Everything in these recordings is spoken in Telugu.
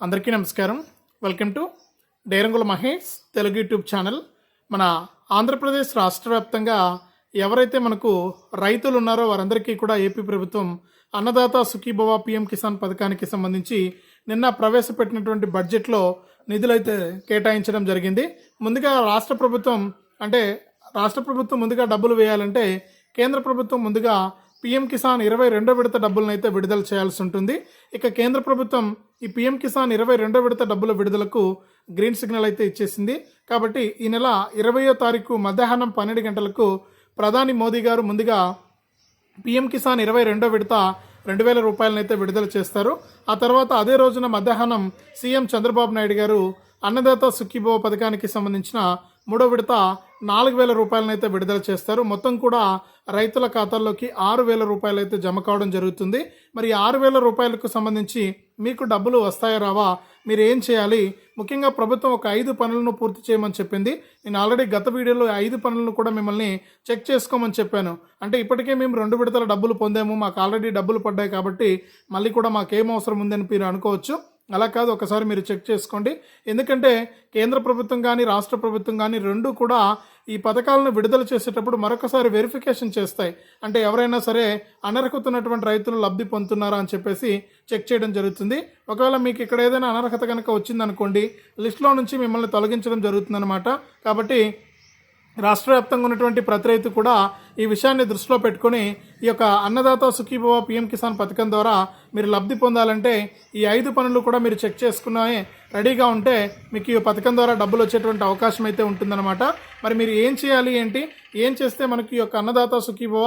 అందరికీ నమస్కారం. Welcome to Derangula Mahesh Telugu YouTube channel. మన ఆంధ్రప్రదేశ్ రాష్ట్ర వ్యాప్తంగా ఎవరైతే మనకు రైతులు ఉన్నారో వారందరికీ కూడా ఏపీ ప్రభుత్వం అన్నదాత సుఖీభవ పిఎం కిసాన్ పథకానికి సంబంధించి నిన్న ప్రవేశపెట్టినటువంటి బడ్జెట్లో నిధులైతే కేటాయించడం జరిగింది. ముందుగా రాష్ట్ర ప్రభుత్వం అంటే రాష్ట్ర ప్రభుత్వం ముందుగా డబ్బులు వేయాలంటే కేంద్ర ప్రభుత్వం ముందుగా పీఎం కిసాన్ ఇరవై రెండో విడత డబ్బులను అయితే విడుదల చేయాల్సి ఉంటుంది. ఇక కేంద్ర ప్రభుత్వం ఈ పీఎం కిసాన్ ఇరవై రెండో విడత డబ్బుల విడుదలకు గ్రీన్ సిగ్నల్ అయితే ఇచ్చేసింది. కాబట్టి ఈ నెల ఇరవయో తారీఖు మధ్యాహ్నం పన్నెండు గంటలకు ప్రధాని మోదీ గారు ముందుగా పీఎం కిసాన్ ఇరవై రెండో విడత రెండు వేల రూపాయలనైతే విడుదల చేస్తారు. ఆ తర్వాత అదే రోజున మధ్యాహ్నం సీఎం చంద్రబాబు నాయుడు గారు అన్నదాత సుఖీభవ పథకానికి సంబంధించిన మూడో విడత నాలుగు వేల రూపాయలనైతే విడుదల చేస్తారు. మొత్తం కూడా రైతుల ఖాతాల్లోకి ఆరు వేల రూపాయలు అయితే జమ కావడం జరుగుతుంది. మరి ఆరు వేల రూపాయలకు సంబంధించి మీకు డబ్బులు వస్తాయా రావా? మీరు ఏం చేయాలి? ముఖ్యంగా ప్రభుత్వం ఒక ఐదు పనులను పూర్తి చేయమని చెప్పింది. నేను ఆల్రెడీ గత వీడియోలో ఐదు పనులను కూడా మిమ్మల్ని చెక్ చేసుకోమని చెప్పాను. అంటే ఇప్పటికే మేము రెండు విడతల డబ్బులు పొందాము. మాకు ఆల్రెడీ డబ్బులు పడ్డాయి కాబట్టి మళ్ళీ కూడా మాకేం అవసరం ఉందని మీరు అనుకోవచ్చు. అలా కాదు ఒకసారి మీరు చెక్ చేసుకోండి. ఎందుకంటే కేంద్ర ప్రభుత్వం కానీ రాష్ట్ర ప్రభుత్వం కానీ రెండు కూడా ఈ పథకాలను విడుదల చేసేటప్పుడు మరొకసారి వెరిఫికేషన్ చేస్తాయి. అంటే ఎవరైనా సరే అనర్హతున్నటువంటి రైతులు లబ్ధి పొందుతున్నారా అని చెప్పేసి చెక్ చేయడం జరుగుతుంది. ఒకవేళ మీకు ఇక్కడ ఏదైనా అనర్హత కనుక వచ్చిందనుకోండి లిస్టులో నుంచి మిమ్మల్ని తొలగించడం జరుగుతుందన్నమాట. కాబట్టి రాష్ట్ర వ్యాప్తంగా ఉన్నటువంటి ప్రతి రైతు కూడా ఈ విషయాన్ని దృష్టిలో పెట్టుకొని ఈ యొక్క అన్నదాత సుఖీభవ పిఎం కిసాన్ పథకం ద్వారా మీరు లబ్ధి పొందాలంటే ఈ ఐదు పనులు కూడా మీరు చెక్ చేసుకునే రెడీగా ఉంటే మీకు ఈ పథకం ద్వారా డబ్బులు వచ్చేటువంటి అవకాశం అయితే ఉంటుందన్నమాట. మరి మీరు ఏం చేయాలి ఏంటి? ఏం చేస్తే మనకి ఈ యొక్క అన్నదాత సుఖీభవ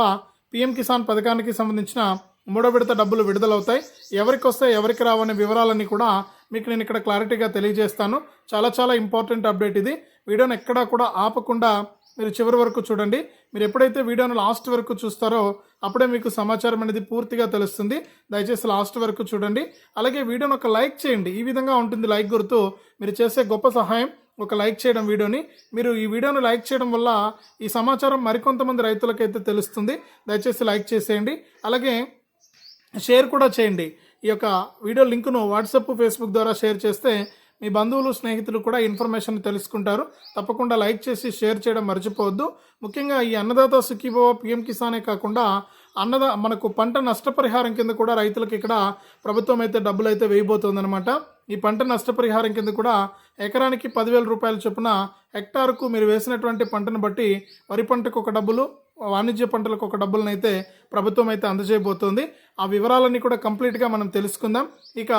పిఎం కిసాన్ పథకానికి సంబంధించిన మూడో విడత డబ్బులు విడుదలవుతాయి? ఎవరికి వస్తే ఎవరికి రావనే వివరాలన్నీ కూడా మీకు నేను ఇక్కడ క్లారిటీగా తెలియజేస్తాను. చాలా చాలా ఇంపార్టెంట్ అప్డేట్ ఇది. వీడియోని ఎక్కడా కూడా ఆపకుండా మీరు చివరి వరకు చూడండి. మీరు ఎప్పుడైతే వీడియోను లాస్ట్ వరకు చూస్తారో అప్పుడే మీకు సమాచారం అనేది పూర్తిగా తెలుస్తుంది. దయచేసి లాస్ట్ వరకు చూడండి. అలాగే వీడియోని ఒక లైక్ చేయండి. ఈ విధంగా ఉంటుంది లైక్ గుర్తు. మీరు చేసే గొప్ప సహాయం ఒక లైక్ చేయడం వీడియోని. మీరు ఈ వీడియోను లైక్ చేయడం వల్ల ఈ సమాచారం మరికొంతమంది రైతులకైతే తెలుస్తుంది. దయచేసి లైక్ చేసేయండి. అలాగే షేర్ కూడా చేయండి. ఈ యొక్క వీడియో లింకును వాట్సాప్ ఫేస్బుక్ ద్వారా షేర్ చేస్తే మీ బంధువులు స్నేహితులు కూడా ఇన్ఫర్మేషన్ తెలుసుకుంటారు. తప్పకుండా లైక్ చేసి షేర్ చేయడం మర్చిపోవద్దు. ముఖ్యంగా ఈ అన్నదాత సుఖీభవ పిఎం కిసానే కాకుండా అన్నదా మనకు పంట నష్టపరిహారం కింద కూడా రైతులకు ఇక్కడ ప్రభుత్వం అయితే డబ్బులు అయితే వేయబోతోందనమాట ఈ పంట నష్టపరిహారం కింద కూడా ఎకరానికి పదివేల రూపాయల చొప్పున హెక్టార్కు మీరు వేసినటువంటి పంటను బట్టి వరి పంటకు ఒక డబ్బులు వాణిజ్య పంటలకు ఒక డబ్బులను అయితే ప్రభుత్వం అయితే అందజేయబోతోంది. ఆ వివరాలన్నీ కూడా కంప్లీట్గా మనం తెలుసుకుందాం. ఇక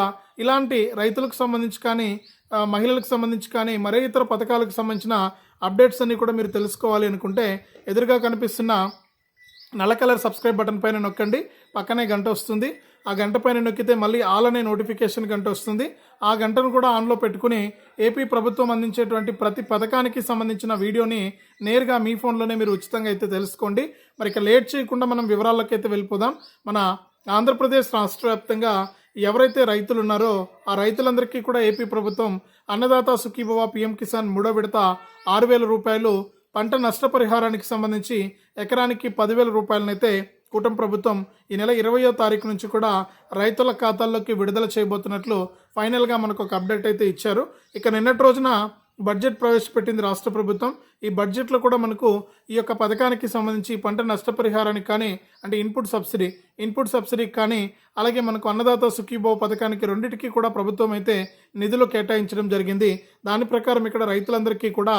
ఇలాంటి రైతులకు సంబంధించి కానీ మహిళలకు సంబంధించి కానీ మరే ఇతర పథకాలకు సంబంధించిన అప్డేట్స్ అన్నీ కూడా మీరు తెలుసుకోవాలి అనుకుంటే ఎదురుగా కనిపిస్తున్న నల్ల కలర్ సబ్స్క్రైబ్ బటన్ పైన నొక్కండి. పక్కనే గంట వస్తుంది. ఆ గంట పైన నొక్కితే మళ్ళీ ఆల్ అనే నోటిఫికేషన్ గంట వస్తుంది. ఆ గంటను కూడా ఆన్లో పెట్టుకుని ఏపీ ప్రభుత్వం అందించేటువంటి ప్రతి పథకానికి సంబంధించిన వీడియోని నేరుగా మీ ఫోన్లోనే మీరు ఉచితంగా అయితే తెలుసుకోండి. మరి ఇక లేట్ చేయకుండా మనం వివరాల్లోకి అయితే వెళ్ళిపోదాం. మన ఆంధ్రప్రదేశ్ రాష్ట్ర వ్యాప్తంగా ఎవరైతే రైతులు ఉన్నారో ఆ రైతులందరికీ కూడా ఏపీ ప్రభుత్వం అన్నదాత సుఖీభవ పిఎం కిసాన్ మూడో విడత ఆరు వేల రూపాయలు పంట నష్టపరిహారానికి సంబంధించి ఎకరానికి పదివేల రూపాయలనైతే కూటమి ప్రభుత్వం ఈ నెల ఇరవయో తారీఖు నుంచి కూడా రైతుల ఖాతాల్లోకి విడుదల చేయబోతున్నట్లు ఫైనల్గా మనకు ఒక అప్డేట్ అయితే ఇచ్చారు. ఇక నిన్నటి రోజున బడ్జెట్ ప్రవేశపెట్టింది రాష్ట్ర ప్రభుత్వం. ఈ బడ్జెట్లో కూడా మనకు ఈ యొక్క పథకానికి సంబంధించి పంట నష్టపరిహారానికి కానీ అంటే ఇన్పుట్ సబ్సిడీ ఇన్పుట్ సబ్సిడీకి కానీ అలాగే మనకు అన్నదాత సుఖీభావ పథకానికి రెండింటికి కూడా ప్రభుత్వం అయితే నిధులు కేటాయించడం జరిగింది. దాని ప్రకారం ఇక్కడ రైతులందరికీ కూడా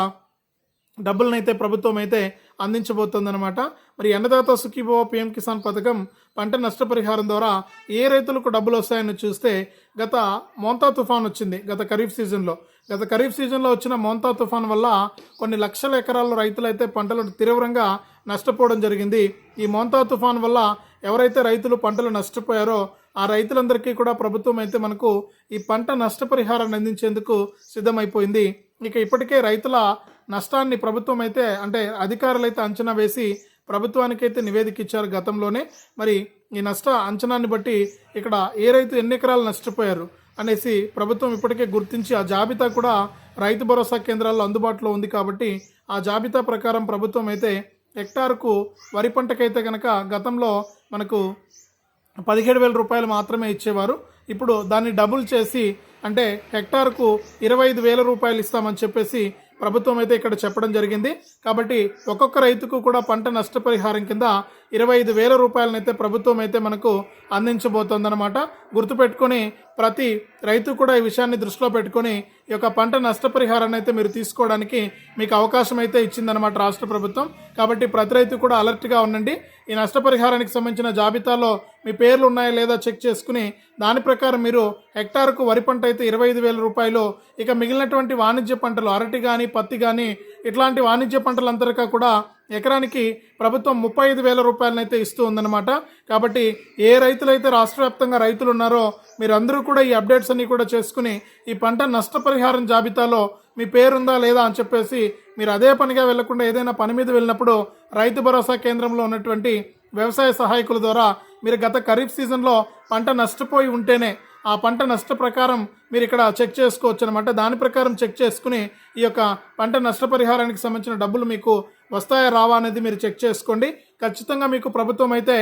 డబ్బులనైతే ప్రభుత్వం అయితే అందించబోతోందనమాట మరి అన్నదాత సుఖీభవ పిఎం కిసాన్ పథకం పంట నష్టపరిహారం ద్వారా ఏ రైతులకు డబ్బులు వస్తాయని చూస్తే గత మోంతా తుఫాన్ వచ్చింది గత ఖరీఫ్ సీజన్లో. గత ఖరీఫ్ సీజన్లో వచ్చిన మోంతా తుఫాన్ వల్ల కొన్ని లక్షల ఎకరాల రైతులైతే పంటలు తీవ్రంగా నష్టపోవడం జరిగింది. ఈ మోంతా తుఫాన్ వల్ల ఎవరైతే రైతులు పంటలు నష్టపోయారో ఆ రైతులందరికీ కూడా ప్రభుత్వం అయితే మనకు ఈ పంట నష్టపరిహారాన్ని అందించేందుకు సిద్ధమైపోయింది. ఇక ఇప్పటికే రైతుల నష్టాన్ని ప్రభుత్వం అయితే అంటే అధికారులు అయితే అంచనా వేసి ప్రభుత్వానికైతే నివేదిక ఇచ్చారు గతంలోనే. మరి ఈ నష్ట అంచనాన్ని బట్టి ఇక్కడ ఏ రైతు ఎన్ని ఎకరాలు నష్టపోయారు అనేసి ప్రభుత్వం ఇప్పటికే గుర్తించి ఆ జాబితా కూడా రైతు భరోసా కేంద్రాల్లో అందుబాటులో ఉంది కాబట్టి ఆ జాబితా ప్రకారం ప్రభుత్వం అయితే హెక్టార్కు వరి పంటకైతే కనుక గతంలో మనకు పదిహేడు వేల రూపాయలు మాత్రమే ఇచ్చేవారు. ఇప్పుడు దాన్ని డబుల్ చేసి అంటే హెక్టార్కు ఇరవై ఐదు వేల రూపాయలు ఇస్తామని చెప్పేసి ప్రభుత్వం అయితే ఇక్కడ చెప్పడం జరిగింది. కాబట్టి ఒక్కొక్క రైతుకు కూడా పంట నష్టపరిహారం కింద ఇరవై ఐదు వేల రూపాయలనైతే ప్రభుత్వం అయితే మనకు అందించబోతోందనమాట గుర్తుపెట్టుకొని ప్రతి రైతు కూడా ఈ విషయాన్ని దృష్టిలో పెట్టుకొని ఈ యొక్క పంట నష్టపరిహారాన్ని అయితే మీరు తీసుకోవడానికి మీకు అవకాశం అయితే ఇచ్చిందనమాట రాష్ట్ర ప్రభుత్వం. కాబట్టి ప్రతి రైతు కూడా అలర్ట్గా ఉండండి. ఈ నష్టపరిహారానికి సంబంధించిన జాబితాలో మీ పేర్లు ఉన్నాయా లేదా చెక్ చేసుకుని దాని ప్రకారం మీరు హెక్టార్కు వరి పంట అయితే ఇరవై ఐదు వేల రూపాయలు ఇక మిగిలినటువంటి వాణిజ్య పంటలు అరటి కానీ పత్తి కానీ ఇట్లాంటి వాణిజ్య పంటలంతరికా కూడా ఎకరానికి ప్రభుత్వం ముప్పై ఐదు వేల రూపాయలనైతే ఇస్తూ ఉందన్నమాట. కాబట్టి ఏ రైతులైతే రాష్ట్ర వ్యాప్తంగా రైతులు ఉన్నారో మీరందరూ కూడా ఈ అప్డేట్స్ అన్నీ కూడా చేసుకుని ఈ పంట నష్టపరిహారం జాబితాలో మీ పేరుందా లేదా అని చెప్పేసి మీరు అదే పనిగా వెళ్ళకుండా ఏదైనా పని మీద వెళ్ళినప్పుడు రైతు భరోసా కేంద్రంలో ఉన్నటువంటి వ్యవసాయ సహాయకుల ద్వారా మీరు గత ఖరీఫ్ సీజన్లో పంట నష్టపోయి ఉంటేనే ఆ పంట నష్ట ప్రకారం మీరు ఇక్కడ చెక్ చేసుకోవచ్చు అనమాట దాని ప్రకారం చెక్ చేసుకుని ఈ యొక్క పంట నష్టపరిహారానికి సంబంధించిన డబ్బులు మీకు వస్తాయా రావా అనేది మీరు చెక్ చేసుకోండి. ఖచ్చితంగా మీకు ప్రభుత్వం అయితే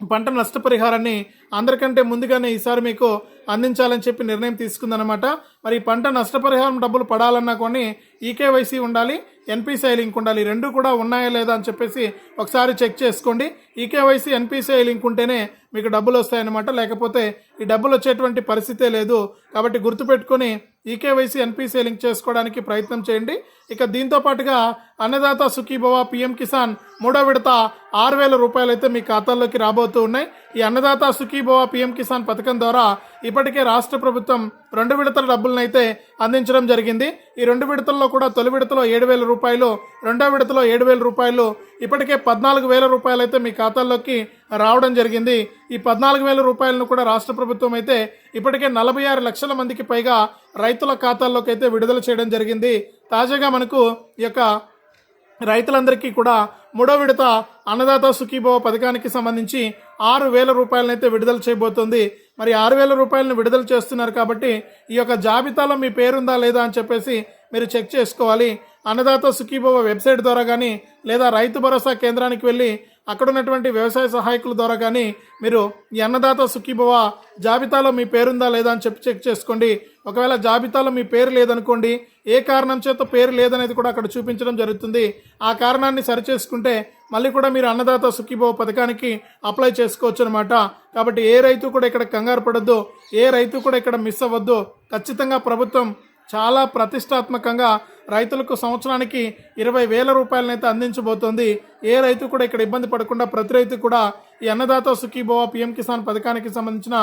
పంట నష్టపరిహారాన్ని అందరికంటే ముందుగానే ఈసారి మీకు అందించాలని చెప్పి నిర్ణయం తీసుకుందనమాట మరి ఈ పంట నష్టపరిహారం డబ్బులు పడాలన్నా కొన్ని ఈకేవైసీ ఉండాలి ఎన్పిసిఐ లింక్ ఉండాలి రెండు కూడా ఉన్నాయా లేదా అని చెప్పేసి ఒకసారి చెక్ చేసుకోండి. ఈకేవైసీ ఎన్పిసిఐ లింక్ ఉంటేనే మీకు డబ్బులు వస్తాయన్నమాట. లేకపోతే ఈ డబ్బులు వచ్చేటువంటి పరిస్థితే లేదు. కాబట్టి గుర్తుపెట్టుకొని ఈకేవైసీ ఎన్పిసిఐ లింక్ చేసుకోవడానికి ప్రయత్నం చేయండి. ఇక దీంతో పాటుగా అన్నదాత సుఖీభవ పిఎం కిసాన్ మూడో విడత ఆరు వేల రూపాయలు అయితే మీ ఖాతాల్లోకి రాబోతూ ఉన్నాయి. ఈ అన్నదాత సుఖీభవ పిఎం కిసాన్ పథకం ద్వారా ఇప్పటికే రాష్ట్ర ప్రభుత్వం రెండు విడతల డబ్బులను అయితే అందించడం జరిగింది. ఈ రెండు విడతల్లో కూడా తొలి విడతలో ఏడు వేల రూపాయలు రెండో విడతలో ఏడు వేల రూపాయలు ఇప్పటికే పద్నాలుగు వేల రూపాయలు అయితే మీ ఖాతాల్లోకి రావడం జరిగింది. ఈ పద్నాలుగు వేల రూపాయలను కూడా రాష్ట్ర ప్రభుత్వం అయితే ఇప్పటికే నలభై ఆరు లక్షల మందికి పైగా రైతుల ఖాతాల్లోకి అయితే విడుదల చేయడం జరిగింది. తాజాగా మనకు ఈ యొక్క రైతులందరికీ కూడా మూడో విడత అన్నదాత సుఖీభవ పథకానికి సంబంధించి ఆరు వేల రూపాయలనైతే విడుదల చేయబోతుంది. మరి ఆరు వేల రూపాయలను విడుదల చేస్తున్నారు కాబట్టి ఈ యొక్క జాబితాలో మీ పేరుందా లేదా అని చెప్పేసి మీరు చెక్ చేసుకోవాలి. అన్నదాత సుఖీభవ వెబ్సైట్ ద్వారా కానీ లేదా రైతు భరోసా కేంద్రానికి వెళ్ళి అక్కడ ఉన్నటువంటి వ్యవసాయ సహాయకుల ద్వారా కానీ మీరు ఈ అన్నదాత సుఖీభవ జాబితాలో మీ పేరుందా లేదా అని చెప్పి చెక్ చేసుకోండి. ఒకవేళ జాబితాలో మీ పేరు లేదనుకోండి ఏ కారణం చేత పేరు లేదనేది కూడా అక్కడ చూపించడం జరుగుతుంది. ఆ కారణాన్ని సరిచేసుకుంటే మళ్ళీ కూడా మీరు అన్నదాత సుఖీభవ పథకానికి అప్లై చేసుకోవచ్చు అనమాట కాబట్టి ఏ రైతు కూడా ఇక్కడ కంగారు పడద్దు ఏ రైతు కూడా ఇక్కడ మిస్ అవ్వద్దు. ఖచ్చితంగా ప్రభుత్వం చాలా ప్రతిష్టాత్మకంగా రైతులకు సంవత్సరానికి ఇరవై వేల రూపాయలనైతే అందించబోతోంది. ఏ రైతు కూడా ఇక్కడ ఇబ్బంది పడకుండా ప్రతి రైతు కూడా ఈ అన్నదాత సుఖీభవ పిఎం కిసాన్ పథకానికి సంబంధించిన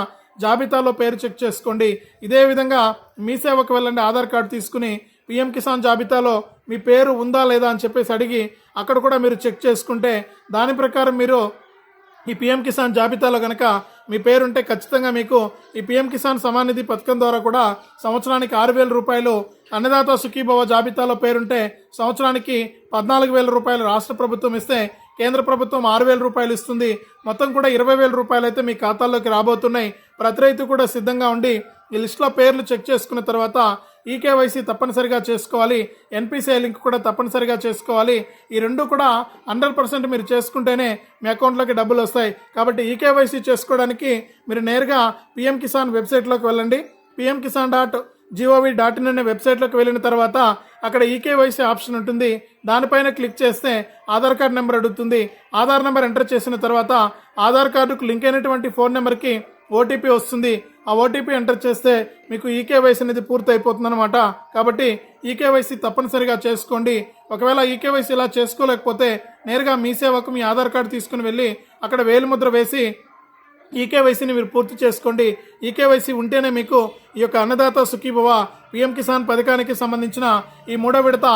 జాబితాలో పేరు చెక్ చేసుకోండి. ఇదే విధంగా మీ సేవకు వెళ్ళండి ఆధార్ కార్డు తీసుకుని పిఎం కిసాన్ జాబితాలో మీ పేరు ఉందా లేదా అని చెప్పేసి అడిగి అక్కడ కూడా మీరు చెక్ చేసుకుంటే దాని ప్రకారం మీరు ఈ పిఎం కిసాన్ జాబితాలో కనుక మీ పేరుంటే ఖచ్చితంగా మీకు ఈ పిఎం కిసాన్ సమాన్ నిధి పథకం ద్వారా కూడా సంవత్సరానికి ఆరు వేల రూపాయలు అన్నదాత సుఖీభవ జాబితాలో పేరుంటే సంవత్సరానికి పద్నాలుగు వేల రూపాయలు రాష్ట్ర ప్రభుత్వం ఇస్తే కేంద్ర ప్రభుత్వం ఆరు వేల రూపాయలు ఇస్తుంది. మొత్తం కూడా ఇరవై వేల రూపాయలు అయితే మీ ఖాతాల్లోకి రాబోతున్నాయి. ప్రతి రైతు కూడా సిద్ధంగా ఉండి ఈ లిస్టులో పేర్లు చెక్ చేసుకున్న తర్వాత ఈకేవైసీ తప్పనిసరిగా చేసుకోవాలి. ఎన్పిసిఐ లింక్ కూడా తప్పనిసరిగా చేసుకోవాలి. ఈ రెండు కూడా హండ్రెడ్ పర్సెంట్ మీరు చేసుకుంటేనే మీ అకౌంట్లోకి డబ్బులు వస్తాయి. కాబట్టి ఈకేవైసీ చేసుకోవడానికి మీరు నేరుగా పిఎం కిసాన్ వెబ్సైట్లోకి వెళ్ళండి. PM Kisan dot G O V dot in అనే వెబ్సైట్లోకి వెళ్ళిన తర్వాత అక్కడ ఈకేవైసీ ఆప్షన్ ఉంటుంది. దానిపైన క్లిక్ చేస్తే ఆధార్ కార్డ్ నెంబర్ అడుగుతుంది. ఆధార్ నెంబర్ ఎంటర్ చేసిన తర్వాత ఆధార్ కార్డుకు లింక్ అయినటువంటి ఫోన్ నెంబర్కి ఓటీపీ వస్తుంది. ఆ ఓటీపీ ఎంటర్ చేస్తే మీకు ఈకేవైసీ అనేది పూర్తి అయిపోతుంది కాబట్టి ఈకేవైసీ తప్పనిసరిగా చేసుకోండి. ఒకవేళ ఈకేవైసీ ఇలా చేసుకోలేకపోతే నేరుగా మీ సేవకు మీ ఆధార్ కార్డు తీసుకుని వెళ్ళి అక్కడ వేలిముద్ర వేసి ఈకేవైసీని మీరు పూర్తి చేసుకోండి. ఈకేవైసీ ఉంటేనే మీకు ఈ యొక్క అన్నదాత సుఖీభవ పిఎం కిసాన్ పథకానికి సంబంధించిన ఈ మూడో విడత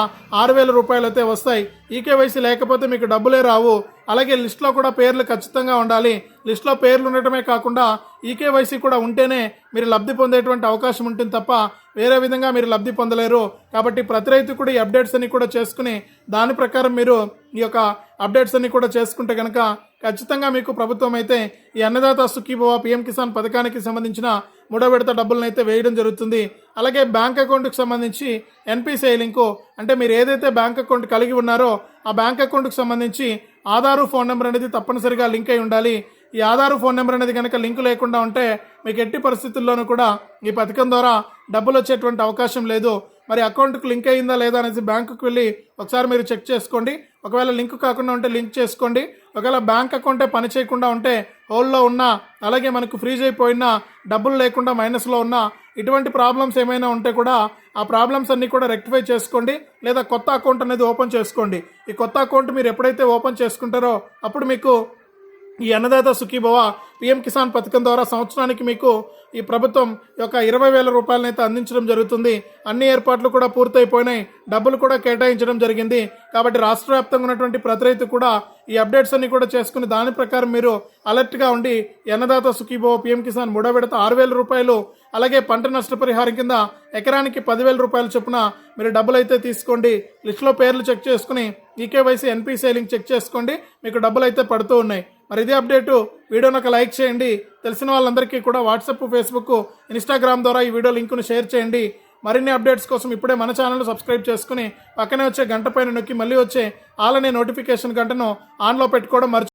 ఆరు వేల రూపాయలు అయితే వస్తాయి. ఈకేవైసీ లేకపోతే మీకు డబ్బులే రావు. అలాగే లిస్ట్లో కూడా పేర్లు ఖచ్చితంగా ఉండాలి. లిస్ట్లో పేర్లు ఉండటమే కాకుండా ఈకేవైసీ కూడా ఉంటేనే మీరు లబ్ధి పొందేటువంటి అవకాశం ఉంటుంది తప్ప వేరే విధంగా మీరు లబ్ధి పొందలేరు. కాబట్టి ప్రతి రైతు కూడా ఈ అప్డేట్స్ అన్ని కూడా చేసుకుని దాని ప్రకారం మీరు ఈ యొక్క అప్డేట్స్ అన్ని కూడా చేసుకుంటే కనుక ఖచ్చితంగా మీకు ప్రభుత్వం అయితే ఈ అన్నదాత సుఖీభవ పిఎం కిసాన్ పథకానికి సంబంధించిన మూడో విడత డబ్బులను అయితే వేయడం జరుగుతుంది. అలాగే బ్యాంక్ అకౌంట్కి సంబంధించి ఎన్పిసిఐ లింకు అంటే మీరు ఏదైతే బ్యాంక్ అకౌంట్ కలిగి ఉన్నారో ఆ బ్యాంక్ అకౌంట్కి సంబంధించి ఆధారు ఫోన్ నెంబర్ అనేది తప్పనిసరిగా లింక్ అయి ఉండాలి. ఈ ఆధార్ ఫోన్ నెంబర్ అనేది కనుక లింక్ లేకుండా ఉంటే మీకు ఎట్టి పరిస్థితుల్లోనూ కూడా ఈ పథకం ద్వారా డబ్బులు వచ్చేటువంటి అవకాశం లేదు. మరి అకౌంట్కి లింక్ అయ్యిందా లేదా అనేసి బ్యాంకుకి వెళ్ళి ఒకసారి మీరు చెక్ చేసుకోండి. ఒకవేళ లింక్ కాకుండా ఉంటే లింక్ చేసుకోండి. ఒకవేళ బ్యాంక్ అకౌంటే పని చేయకుండా ఉంటే హోల్లో ఉన్నా అలాగే మనకు ఫ్రీజ్ అయిపోయినా డబ్బులు లేకుండా మైనస్లో ఉన్నా ఇటువంటి ప్రాబ్లమ్స్ ఏమైనా ఉంటే కూడా ఆ ప్రాబ్లమ్స్ అన్నీ కూడా రెక్టిఫై చేసుకోండి. లేదా కొత్త అకౌంట్ అనేది ఓపెన్ చేసుకోండి. ఈ కొత్త అకౌంట్ మీరు ఎప్పుడైతే ఓపెన్ చేసుకుంటారో అప్పుడు మీకు ఈ అన్నదాత సుఖీభవ పిఎం కిసాన్ పథకం ద్వారా సంవత్సరానికి మీకు ఈ ప్రభుత్వం యొక్క ఇరవై వేల రూపాయలనైతే అందించడం జరుగుతుంది. అన్ని ఏర్పాట్లు కూడా పూర్తయిపోయినాయి. డబ్బులు కూడా కేటాయించడం జరిగింది. కాబట్టి రాష్ట్ర వ్యాప్తంగా ఉన్నటువంటి ప్రతి రైతు కూడా ఈ అప్డేట్స్ అన్ని కూడా చేసుకుని దాని ప్రకారం మీరు అలర్ట్గా ఉండి అన్నదాత సుఖీభవ పిఎం కిసాన్ మూడో విడత ఆరు వేల రూపాయలు అలాగే పంట నష్టపరిహారం కింద ఎకరానికి పదివేల రూపాయల చొప్పున మీరు డబ్బులు అయితే తీసుకోండి. లిస్టులో పేర్లు చెక్ చేసుకుని ఈకేవైసీ ఎన్పీ సేలింగ్ చెక్ చేసుకోండి. మీకు డబ్బులు అయితే పడుతూ ఉన్నాయి. మరి ఇదే అప్డేటు. వీడియోని ఒక లైక్ చేయండి. తెలిసిన వాళ్ళందరికీ కూడా వాట్సాప్ ఫేస్బుక్ ఇన్స్టాగ్రామ్ ద్వారా ఈ వీడియో లింకును షేర్ చేయండి. మరిన్ని అప్డేట్స్ కోసం ఇప్పుడే మన ఛానల్ సబ్స్క్రైబ్ చేసుకుని పక్కనే వచ్చే గంట పైన నొక్కి మళ్ళీ వచ్చే ఆలనే నోటిఫికేషన్ గంటను ఆన్లో పెట్టుకోవడం మర్చి